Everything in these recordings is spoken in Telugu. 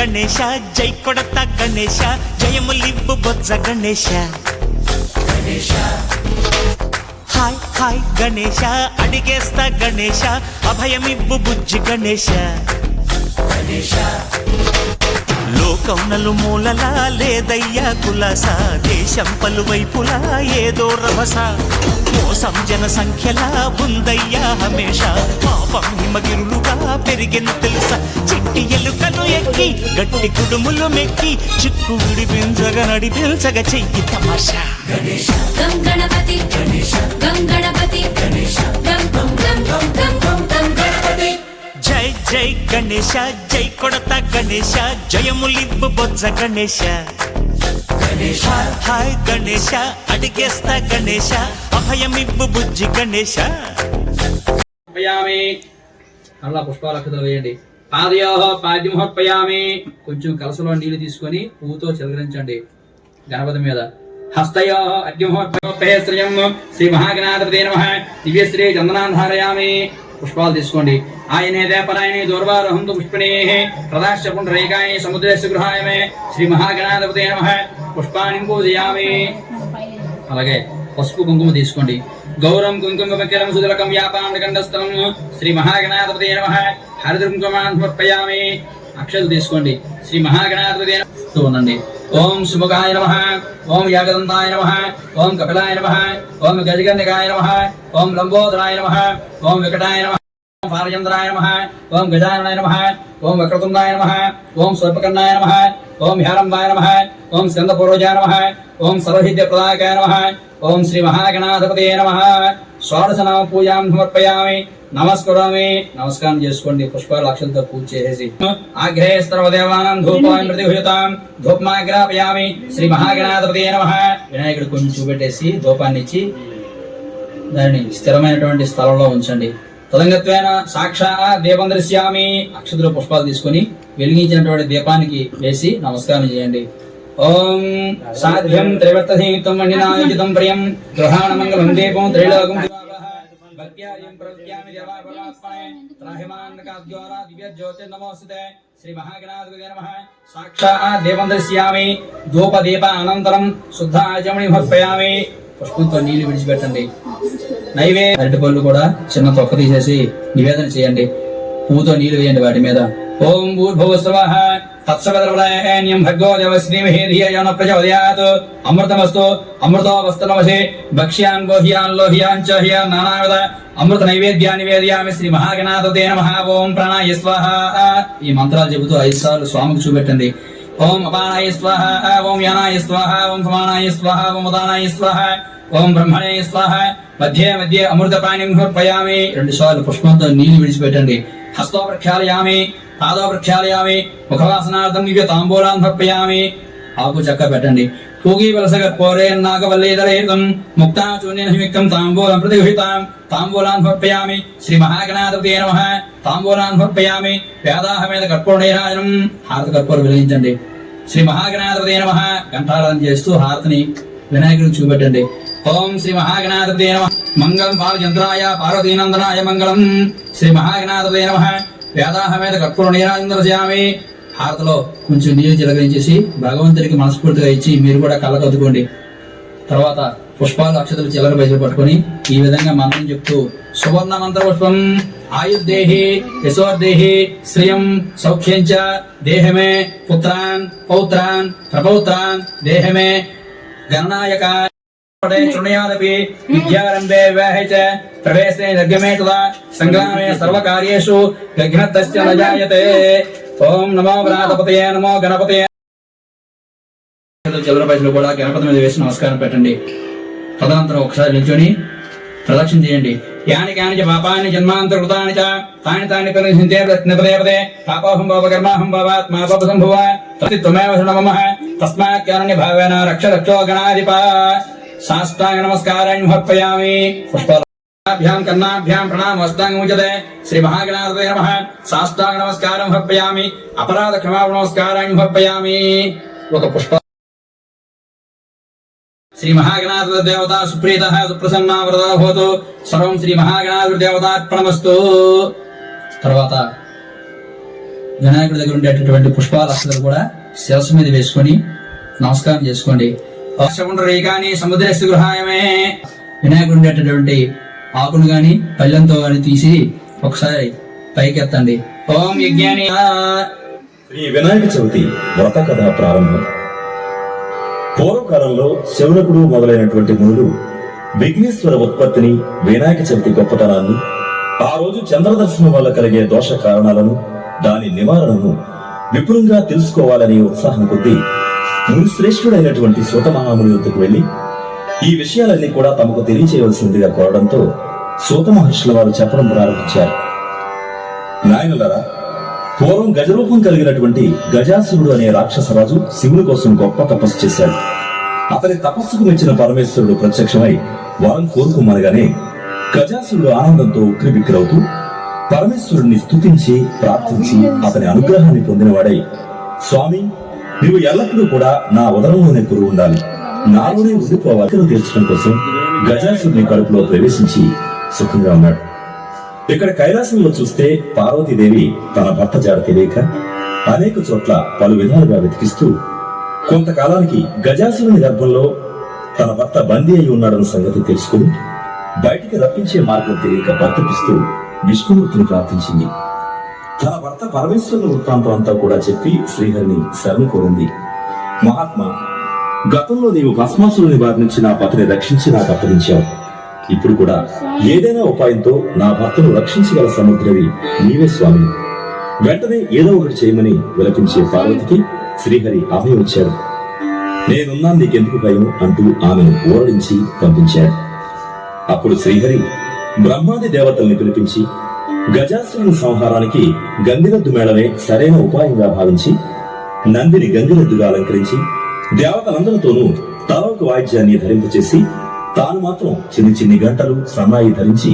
గణేశ జై కొడత గణేశ జయములివ్వు బొజ్జ గణేశ. హాయ్ హాయ్ గణేష అడిగేస్తా గణేష అభయమిబ్బు బుజ్జి గణేష గణేష లోకం నలుమూలలా లేదయ్యా కులాస దేశం పలువైపులా ఏదో రభస మోసం జనసంఖ్యలా ఉందయ్యా హమేష. పాపం హిమగిరులుగా పెరిగిన తెలుసా. చిట్టి ఎలుకను ఎక్కి గట్టి కుడుములు మెక్కి చిక్కు విడిపించగ నడిపించగ చెయ్యి తమాషా. గణేష గణపతి గణేష గణపతి గణేష గం జై గణేశ జై కొడత గణేశ జయములివ్వు బొజ్జ గణేశ. గణేష హాయ్ గణేశ అడిగేస్తా గణేశ అభయమివ్వు బుజ్జి గణేశ. పయామి అలా పుష్పాలక్షతలు వేయండి. పాదయో పాద్యమోత్పయామి కొంచెం కలసలో నీళ్ళు తీసుకొని పువ్వుతో చిలకరించండి గణపతి మీద. హస్తయో అర్ఘ్యమోత్పయం శ్రీ మహాగణాధిపతి నమ. దివ్యశ్రీ చందనాధారయామి పుష్పాలు తీసుకోండి. ఆయనే దేపరాయణి దూర్వారోహంతు పుష్పిణే. ప్రదాశ్య పుండరేకాయ సముద్రస్య గృహాయమే. శ్రీ మహాగణాధిపతి నమ. పుష్పాణి పూజయామి. అలాగే పసుపు కుంకుమ తీసుకోండి. గౌరం కుంకుమ బకిరం సుదలకం వ్యాపారం కండస్థలం శ్రీ మహాగణాధిపతి నమ. హరిద్ర కుంకుమాన్ సమర్పయామి. అక్షలు తీసుకోండి. శ్రీ మహాగణాధిపతి ఉండండి. ఓం శుభగాయ నమ ఓం యాగదంతాయ నమ ఓం కపిలాయ నమ ఓం గజగంధికాయ నమ ఓం లంబోదరాయ నమ ఓం వికటాయ నమ ఓం పారచంద్రాయ నమ ఓం గజాననాయ నమ ఓం వక్రతుండాయ నమ ఓం స్వర్పకర్ణాయ నమ ఓం హ్యారంబాయ నమ ఓం స్కందపూర్వజాయ నమ ఓం సర్వసిద్ధ్య ప్రదాయకాయ నమ ఓం శ్రీ మహాగణాధిపతే నమ షోడశ నామ పూజాం సమర్పయామి నమస్కరామి. నమస్కారం చేసుకోండి. పుష్పాల అక్షలతో పూజ చేసేసి. ఆగ్రహే సర్వదేవానాం ధూపాన్ని ప్రతిహుతాం ధూపమాగ్రాపయామి శ్రీ మహాగణాధిపతి నమ. వినాయకుడు కొంచెం చూపెట్టేసి ధూపాన్ని ఇచ్చి దానిని స్థిరమైనటువంటి స్థలంలో ఉంచండి. తదంగత్వేన సాక్షా దీపం దృశ్యామి అక్షతులు పుష్పాలు తీసుకొని వెలిగించినటువంటి దీపానికి వేసి నమస్కారం చేయండి. ఓం సాధ్యం త్రివర్తసీతం మండినాయుజితం ప్రియం. గృహాణ మంగళం దీపం త్రిలోకం ప్రవృత్యామి దేవాయ పరమాత్మనే త్రాహిమాన్నకాద్వారా దివ్య జ్యోతిర్నమోస్తుతే శ్రీ మహాగణాధిపతి నమః సాక్షా దీపం దృశ్యామి ధూప దీప అనంతరం శుద్ధ ఆచమణి సమర్పయామి పుష్పంతో నీళ్ళు విడిచిపెట్టండి। నైవే అరటిపళ్ళు కూడా చిన్న తొక్క తీసేసి నివేదన చేయండి. పువ్వుతో నీళ్ళు వేయండి వాటి మీద. ఓం భూర్భువస్వః తత్సవదర్వలయన్యం భర్గో దేవశ్రీమహే ధియో న ప్రచోదయాత్. అమృతమస్తు అమృతో వస్తనమసే భక్ష్యాన్ గోహ్యాన్ లోహ్యాం చ హ్యాన్ నానావిధ. అమృత నైవేద్యాన్ని వేదయామి శ్రీ మహాగణాధతే నమః. ఓం ప్రాణాయ స్వాహ. ఈ మంత్రాలు చెబుతూ ఐదు సార్లు స్వామికి చూపెట్టండి. ఓం అపానాయ స్వాహ. ఓం యానాయ స్వాహ. ఓం సమానాయ స్వాహ. ఓం ఉదానాయ స్వాహ. ఓం బ్రహ్మణే స్వాహ. మధ్య మధ్య అమృత పాణిం సమర్పయామి. రెండు సార్లు పుష్పంతో నీళ్ళు విడిచిపెట్టండి. హస్తో ప్రక్షాళయామి పాదో ప్రక్షాళయామి ముఖవాసనార్థం దివ్య తాంబూలాన్ సమర్పయామి ఆకు చక్క పెట్టండి పూగి వలసగ పోరే నాగవల్లేదరేతం ముక్తా శూన్యమిక్కం తాంబూలం ప్రతిగుహితాం తాంబూలాన్ సమర్పయామి శ్రీ మహాగణాధిపతి నమః తాంబూలాన్ సమర్పయామి వేదాహమేద కర్పూర్ణైరాజనం హారత కర్పూరం వెలిగించండి శ్రీ మహాగణాధిపతి నమః కంఠారాధన చేస్తూ హారతిని వినాయకుడికి చూపెట్టండి ఓం శ్రీ మహాగణాధిపతి నమ మంగళం పాల బాలచంద్రాయ పార్వతీనందనాయ మంగళం శ్రీ మహాగణాధిపతే నమ. వేదాహమేద కర్పూర నీరాజంద్రజయామి హారతలో కొంచెం నీరు చిలకరించేసి భగవంతుడికి మనస్ఫూర్తిగా ఇచ్చి మీరు కూడా కళ్ళకు అద్దుకోండి. తర్వాత పుష్పాలు అక్షతలు చిల్లర బయలు పట్టుకొని ఈ విధంగా మంత్రం చెప్తూ సువర్ణ మంత్ర పుష్పం ఆయుర్దేహి యశోర్దేహి శ్రియం సౌఖ్యం చ దేహమే పుత్రాన్ పౌత్రాన్ ప్రపౌత్రాన్ దేహమే గణనాయక వివాహే చ ప్రవేశే నిర్గమే తదా సంగ్రామే సర్వకార్యేషు విఘ్నతస్య న జాయతే ఓం నమో గణాధిపతయే నమో గణపతయే చిల్లర పైసలు కూడా గణపతి మీద వేసి నమస్కారం పెట్టండి. తదనంతరం ఒకసారి నిల్చొని ప్రదక్షిణ చేయండి. యాని కాని చ పాపాని జన్మాంతర్కృతాని చ తాని తాని పరిసింతే నిపదే పదే పాపాహం భావ కర్మాహం భావాత్ మా పాప సంభవ. తస్మాత్ కారణ్య భావేన రక్ష రక్షో గణాధిప. సాష్టాంగ నమస్కారాన్ని సమర్పయామి పుష్పాభ్యాం కర్ణాభ్యాం ప్రణామస్తాంగముచతే శ్రీ మహాగణాధిపతే నమ సాష్టాంగ నమస్కారం సమర్పయామి అపరాధ క్షమాపణ నమస్కారాన్ని సమర్పయామి ఒక పుష్ప శ్రీ మహాగణాధ దేవత సుప్రీత సుప్రసన్న వ్రత భవతు సర్వం శ్రీ మహాగణాధ దేవతార్పణమస్తు తర్వాత వినాయకుడి దగ్గర ఉండేటటువంటి పుష్పాలు అసలు కూడా శిరస్సు మీద వేసుకొని నమస్కారం చేసుకోండి. రేఖాని సముద్రస్సు గృహాయమే వినాయకుడు ఉండేటటువంటి ఆకును గాని పళ్ళెంతో గాని తీసి ఒకసారి పైకెత్తండి. ఓం యజ్ఞాని. శ్రీ వినాయక చవితి వ్రత కథ ప్రారంభం. పూర్వకాలంలో శివనకుడు మొదలైనటువంటి మునులు విఘ్నేశ్వర ఉత్పత్తిని వినాయక చవితి గొప్పతనాన్ని ఆ రోజు చంద్రదర్శనం వల్ల కలిగే దోష కారణాలను దాని నివారణను విపులంగా తెలుసుకోవాలనే ఉత్సాహం కొద్దీ మునిశ్రేష్ఠుడైనటువంటి సూత మహాముని వద్దకు వెళ్ళి ఈ విషయాలన్నీ కూడా తమకు తెలియచేయవలసిందిగా కోరడంతో సూత మహర్షుల వారు చెప్పడం ప్రారంభించారు. నాయనులరా పూర్వం గజరూపం కలిగినటువంటి గజాసురుడు అనే రాక్షసరాజు శివుని కోసం గొప్ప తపస్సు చేశాడు. అతని తపస్సుకు మెచ్చిన పరమేశ్వరుడు ప్రత్యక్షమై వరం కోరుకోమనగానే గజాసురుడు ఆనందంతో ఉక్రిబిక్రవుతూ పరమేశ్వరుడిని స్తుతించి ప్రార్థించి అతని అనుగ్రహాన్ని పొందినవాడై స్వామి నీవు ఎల్లప్పుడూ కూడా నా ఉదరంలోనే కురు ఉండాలి. నాలోనే ఉండిపోవాలి. తీర్చడం కోసం గజాసుని కడుపులో ప్రవేశించి సుఖంగా ఉన్నాడు. ఇక్కడ కైలాసంలో చూస్తే పార్వతీదేవి తన భర్త జాడ తెలియక అనేక చోట్ల పలు విధాలుగా వెతికిస్తూ కొంతకాలానికి గజాసురుని గర్భంలో తన భర్త బందీ అయి ఉన్నాడన్న సంగతి తెలుసుకుని బయటికి రప్పించే మార్గం తెలియక భర్తపిస్తూ విష్ణుమూర్తిని ప్రార్థించింది. తన భర్త పరమేశ్వరుని వృత్తాంతం అంతా కూడా చెప్పి శ్రీహరిని శరణు కోరింది. మహాత్మ గతంలో నీవు భస్మాసురుని నివారించి నా పతిని రక్షించి నాకు అప్పగించావు ఇప్పుడు కూడా ఏదైనా ఉపాయంతో నా భర్తను రక్షించగల సముద్రవి నీవే స్వామి. వెంటనే ఏదో ఒకటి చేయమని విలపించే పార్వతికి శ్రీహరి అభయం ఇచ్చాడు నేనున్నా నీకెందుకు భయం అంటూ ఆమెను ఊరడించి పంపించాడు. అప్పుడు శ్రీహరి బ్రహ్మాది దేవతల్ని పిలిపించి గజాసురుని సంహారానికి గంగిరెద్దు మేళమే సరైన ఉపాయంగా భావించి నందిని గంగిరెద్దుగా అలంకరించి దేవతలందరితోనూ తలొక వాయిద్యాన్ని ధరింపచేసి తాను మాత్రం చిన్ని చిన్ని గంటలు సన్నాయి ధరించి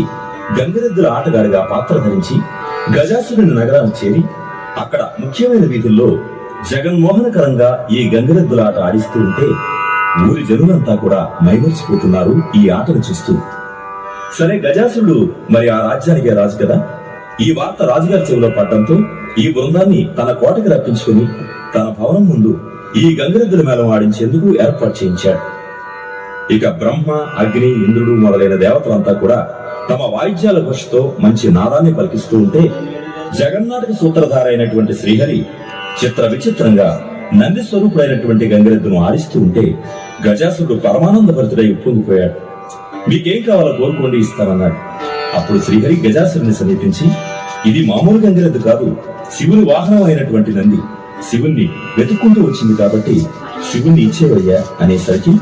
గంగిరెద్దుల ఆటగాడిగా పాత్ర ధరించి గజాసురుని నగరానికి చేరి అక్కడ ముఖ్యమైన వీధుల్లో జగన్మోహనకరంగా ఈ గంగిరెద్దుల ఆట ఆడిస్తూ ఉంటే ఊరి జనులంతా కూడా మైమర్చిపోతున్నారు ఈ ఆటను చూస్తూ. సరే గజాసురుడు మరి ఆ రాజ్యానికే రాజు కదా? ఈ వార్త రాజుగారి చెవిలో పడడంతో ఈ బృందాన్ని తన కోటకి రప్పించుకుని తన భవనం ముందు ఈ గంగిరెద్దుల మేళం ఆడించేందుకు ఏర్పాటు చేయించాడు. ఇక బ్రహ్మ అగ్ని ఇంద్రుడు మొదలైన దేవతలంతా కూడా తమ వాయిద్యాల ఘోషతో మంచి నాదాన్ని పలికిస్తూ ఉంటే జగన్నాటక సూత్రధార అయినటువంటి శ్రీహరి చిత్ర విచిత్రంగా నంది స్వరూపుడైనటువంటి గంగిరెద్దును ఆడిస్తూ ఉంటే గజాసుడు పరమానంద భరితుడై ఉప్పొంగిపోయాడు. మీకేం కావాలో కోరుకోండి ఇస్తానన్నాడు. అప్పుడు శ్రీహరి గజాసురుని సమీపించి ఇది మామూలు గంగిరెద్దు కాదు. శివుని వాహనం అయినటువంటి నంది శివుణ్ణి వెతుక్కుంటూ వచ్చింది కాబట్టి శివుణ్ణి ఇచ్చేవయ్యా అనేసరికి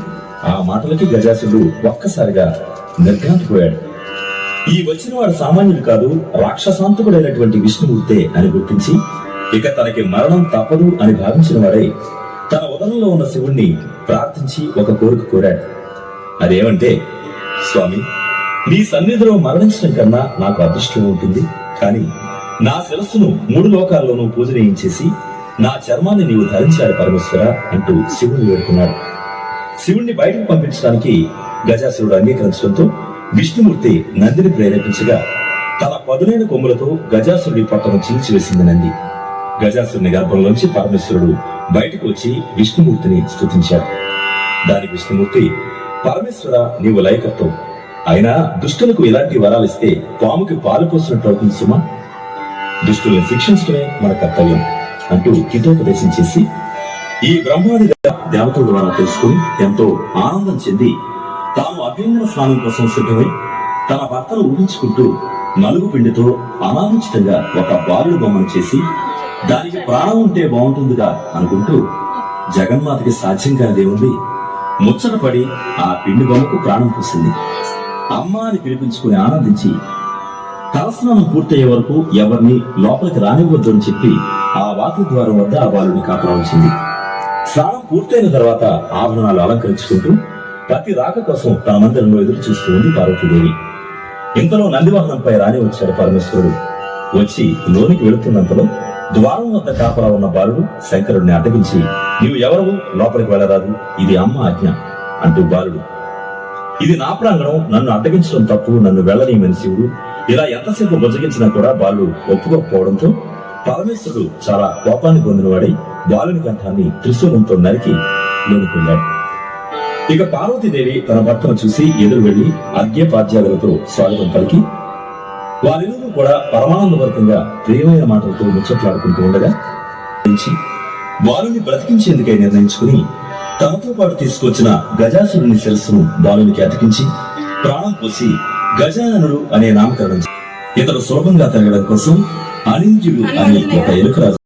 ఆ మాటలకి గజాసురుడు ఒక్కసారిగా నిర్ఘాంతిపోయాడు ఈ వచ్చిన వాడు సామాన్యుడు కాదు రాక్షసాంతకుడైనటువంటి విష్ణుమూర్తే అని గుర్తించి ఇక తనకి మరణం తప్పదు అని భావించిన వాడై తన ఉదరంలో ఉన్న శివుణ్ణి ప్రార్థించి ఒక కోరిక కోరాడు. అదేమంటే స్వామి నీ సన్నిధిలో మరణించడం కన్నా నాకు అదృష్టం ఉంటుంది. కానీ నా శిరస్సును మూడు లోకాల్లోనూ పూజనీయించేసి నా చర్మాన్ని నీవు ధరించాడు పరమేశ్వర అంటూ శివుని వేడుకున్నాడు. శివుణ్ణి బయటకు పంపించడానికి గజాసురుడు అంగీకరించడంతో విష్ణుమూర్తి నందిని ప్రేరేపించగా తన పదునైన కొమ్ములతో గజాసురుడి పొట్టను చీల్చివేసింది నంది. గజాసురుని గర్భంలోంచి పరమేశ్వరుడు బయటకు వచ్చి విష్ణుమూర్తిని స్థుతించాడు దానికి విష్ణుమూర్తి పరమేశ్వర నీవు లయకర్తం అయినా దుష్టులకు ఇలాంటి వరాలు ఇస్తే పాముకి పాలు పోసినట్టు అవుతుంది సుమా. దుష్టుల్ని శిక్షించడమే మన కర్తవ్యం అంటూ హితోపదేశం చేసి ఈ బ్రహ్మాది దేవతల ద్వారా తెలుసుకుని ఎంతో ఆనందం చెంది తాను అభ్యంగన స్నానం కోసం సిద్ధమై తన భర్తను ఊహించుకుంటూ నలుగు పిండితో అనాలోచితంగా ఒక బాలుడు బొమ్మను చేసి దానికి ప్రాణం ఉంటే బాగుంటుందిగా అనుకుంటూ జగన్మాతకి సాధ్యం కానిదేముంది. ముచ్చటపడి ఆ పిండి బొమ్మకు ప్రాణం పూసింది. అమ్మ అని పిలిపించుకుని ఆనందించి తలస్నానం పూర్తయ్యే వరకు ఎవరిని లోపలికి రానివ్వద్దు అని చెప్పి ఆ వాకి ద్వారం వద్ద ఆ బాలుని కాపలా ఉంచింది స్నానం పూర్తయిన తర్వాత ఆభరణాలు అలంకరించుకుంటూ ప్రతి రాక కోసం తన మందిరంలో ఎదురు చూస్తుంది పార్వతీదేవి. ఇంతలో నందివాహనంపై రాని వచ్చాడు పరమేశ్వరుడు. వచ్చి లోనికి వెళుతున్నంతలో ద్వారం వద్ద కాపలా ఉన్న బాలుడు శంకరుడిని అడ్డగించి నీవు ఎవరు? లోపలికి వెళ్ళరాదు. ఇది అమ్మ ఆజ్ఞ అంటూ బాలుడు ఇది నా ప్రాంగణం నన్ను అడ్డగించడం తప్పు నన్ను వెళ్ళనీయమని శివుడు. ఇలా ఎంతసేపు బుజగించినా కూడా బాలు ఒప్పుకోకపోవడంతో పరమేశ్వరుడు చాలా కోపాన్ని పొందినవాడై బాలుని కంఠాన్ని త్రిశూలంతో నరికి లోనుకున్నాడు ఇక పార్వతీదేవి తన భర్తను చూసి ఎదురు వెళ్ళి అర్ఘ్యపాద్యాదులతో స్వాగతం పలికి వారిరువురు కూడా పరమానందవర్గంగా ప్రియమైన మాటలతో ముచ్చట్లాడుకుంటూ ఉండగా నుంచి బాలుని బ్రతికించేందుకై నిర్ణయించుకుని తనతో పాటు తీసుకొచ్చిన గజాసురుని శిరస్సును బాలునికి అతికించి ప్రాణం పోసి గజాననుడు అనే నామకరణం చే- ఇతడు సులభంగా తిరగడం కోసం అనింద్యుడు అనే ఒక ఎలుకరాజు